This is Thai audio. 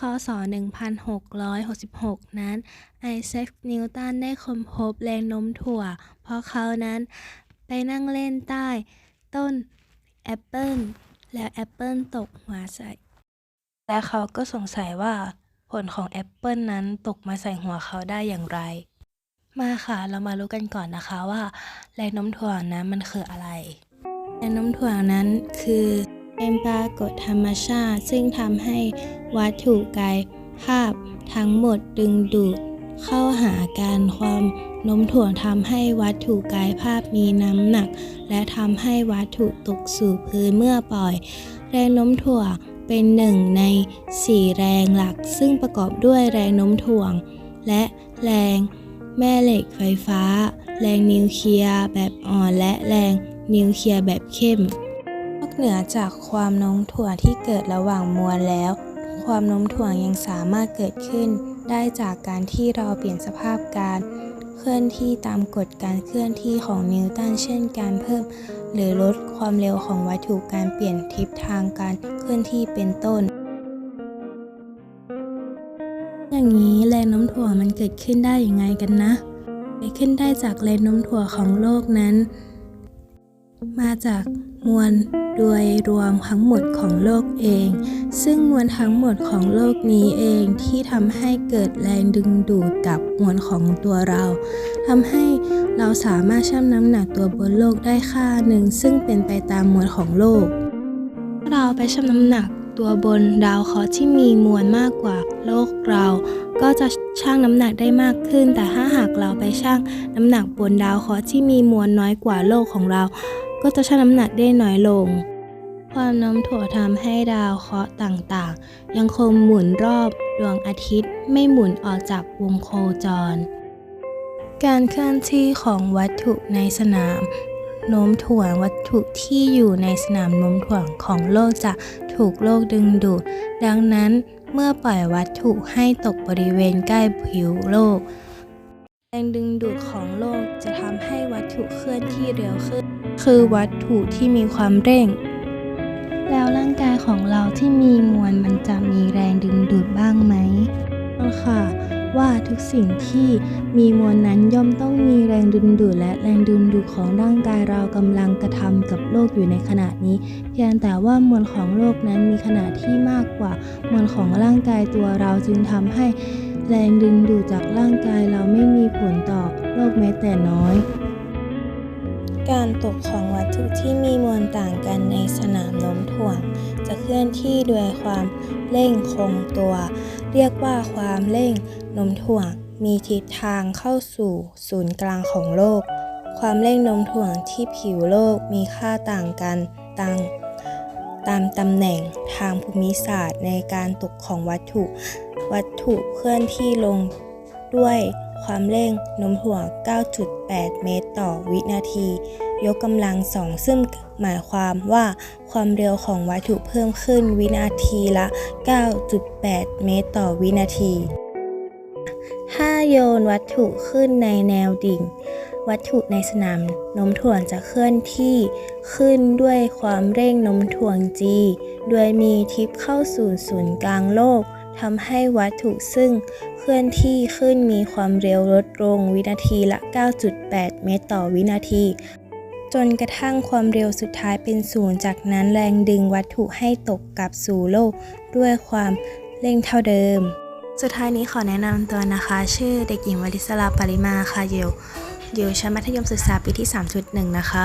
คศ 1666 นั้น ไอแซค นิวตันได้ค้นพบแรงโน้มถ่วงเพราะเขานั้นไปนั่งเล่นใต้ ต้นแอปเปิลแล้วแอปเปิลตกมาใส่ และเขาก็สงสัยว่าผลของแอปเปิลนั้นตกมาใส่หัวเขาได้อย่างไร มาค่ะ เรามารู้กันก่อนนะคะว่า แรงโน้มถ่วงนั้นมันคืออะไร แรงโน้มถ่วงนั้นคือ เป็นปรากฏธรรมชาติ ซึ่งทำให้วัตถุกายภาพทั้งหมดดึงดูดเข้าหากันความโน้มถ่วงทำให้วัตถุกายภาพมีน้ำหนัก และทำให้วัตถุตกสู่พื้นเมื่อปล่อยแรงโน้มถ่วงเป็นหนึ่งในสี่แรงหลัก ซึ่งประกอบด้วยแรงโน้มถ่วง และแรงแม่เหล็กไฟฟ้า แรงนิวเคลียร์แบบอ่อนและแรงนิวเคลียร์แบบเข้ม อกเหนือจากความโน้มถ่วงที่เกิดระหว่างมวลแล้ว ความโน้มถ่วงยังสามารถเกิดขึ้น ได้จากการที่เราเปลี่ยนสภาพการเคลื่อนที่ตามกฎการเคลื่อนที่ของนิวตันเช่นการเพิ่ม หรือลดความเร็วของวัตถุการเปลี่ยนทิศทางการเคลื่อนที่เป็นต้น อย่างนี้แรงโน้มถ่วงมันเกิดขึ้นได้ยังไงกันนะเกิดขึ้นได้จากแรงโน้มถ่วงของโลกนั้น มาจากมวลโดยรวมทั้งหมดของโลกเอง ซึ่งมวลทั้งหมดของโลกนี้เองที่ทำให้เกิดแรงดึงดูดกับมวลของตัวเราทำให้เราสามารถชั่งน้ำหนักตัวบนโลกได้ค่าหนึ่ง ซึ่งเป็นไปตามมวลของโลก เราไปชั่งน้ำหนักตัวบนดาวเคราะห์ที่มีมวลมากกว่าโลกเรา ก็จะชั่งน้ำหนักได้มากขึ้น แต่ถ้าหากเราไปชั่งน้ำหนักบนดาวเคราะห์ที่มีมวลน้อยกว่าโลกของเรา ก็จะชั่งน้ำหนักได้น้อยลง ความโน้มถ่วงทำให้ดาวเคราะห์ต่างๆ ยังคงหมุนรอบดวงอาทิตย์ไม่หมุนออกจากวงโคจร การเคลื่อนที่ของวัตถุในสนามโน้มถ่วงวัตถุที่อยู่ในสนามโน้มถ่วงของโลกจะถูกโลกดึงดูด ดังนั้นเมื่อปล่อยวัตถุให้ตกบริเวณใกล้ผิวโลก แรงดึงดูดของโลกจะทำให้วัตถุเคลื่อนที่เร็วขึ้น คือวัตถุที่มีความเร่ง แล้วร่างกายของเราที่มีมวลมันจะมีแรงดึงดูดบ้างไหมค่ะ ว่าทุกสิ่งที่มีมวลนั้นย่อมต้องมีแรงดึงดูดและแรงดึงดูดของร่างกายเรากำลังกระทำกับโลกอยู่ในขณะนี้ เพียงแต่ว่ามวลของโลกนั้นมีขนาดที่มากกว่ามวลของร่างกายตัวเราจึงทำให้แรงดึงดูดจากร่างกายเราไม่มีผลต่อโลกแม้แต่น้อย การตกของวัตถุที่มีมวลต่างกันในสนามโน้มถ่วง จะเคลื่อนที่ด้วยความเร่งคงตัว เรียกว่าความเร่งโน้มถ่วง มีทิศทางเข้าสู่ศูนย์กลางของโลก ความเร่งโน้มถ่วงที่ผิวโลกมีค่าต่างกันต่ามตามตำแหน่งทางภูมิศาสตร์ในการตกของวัตถุ วัตถุเคลื่อนที่ลงด้วย ความเร่งโน้มถ่วง 9.8 เมตรต่อวินาที ยกกำลังสองซึ่งหมายความว่าความเร็วของวัตถุเพิ่มขึ้นวินาทีละ 9.8 เมตรต่อวินาที ถ้าโยนวัตถุขึ้นในแนวดิ่ง วัตถุในสนามโน้มถ่วงจะเคลื่อนที่ขึ้นด้วยความเร่งโน้มถ่วง g โดยมีทิศเข้าสู่ศูนย์กลางโลก ทำให้วัตถุซึ่งเคลื่อนที่ขึ้นมีความเร็วลดลงวินาทีละ 9.8 เมตรต่อวินาที จนกระทั่งความเร็วสุดท้ายเป็นศูนย์จากนั้นแรงดึงวัตถุให้ตกกลับสู่โลก ด้วยความเร่งเท่าเดิม สุดท้ายนี้ขอแนะนำตัวนะคะ ชื่อเด็กหญิงวลิศราปริมาค่ะอยู่อยู่ชั้นมัธยมศึกษาปีที่ 3.1 นะคะ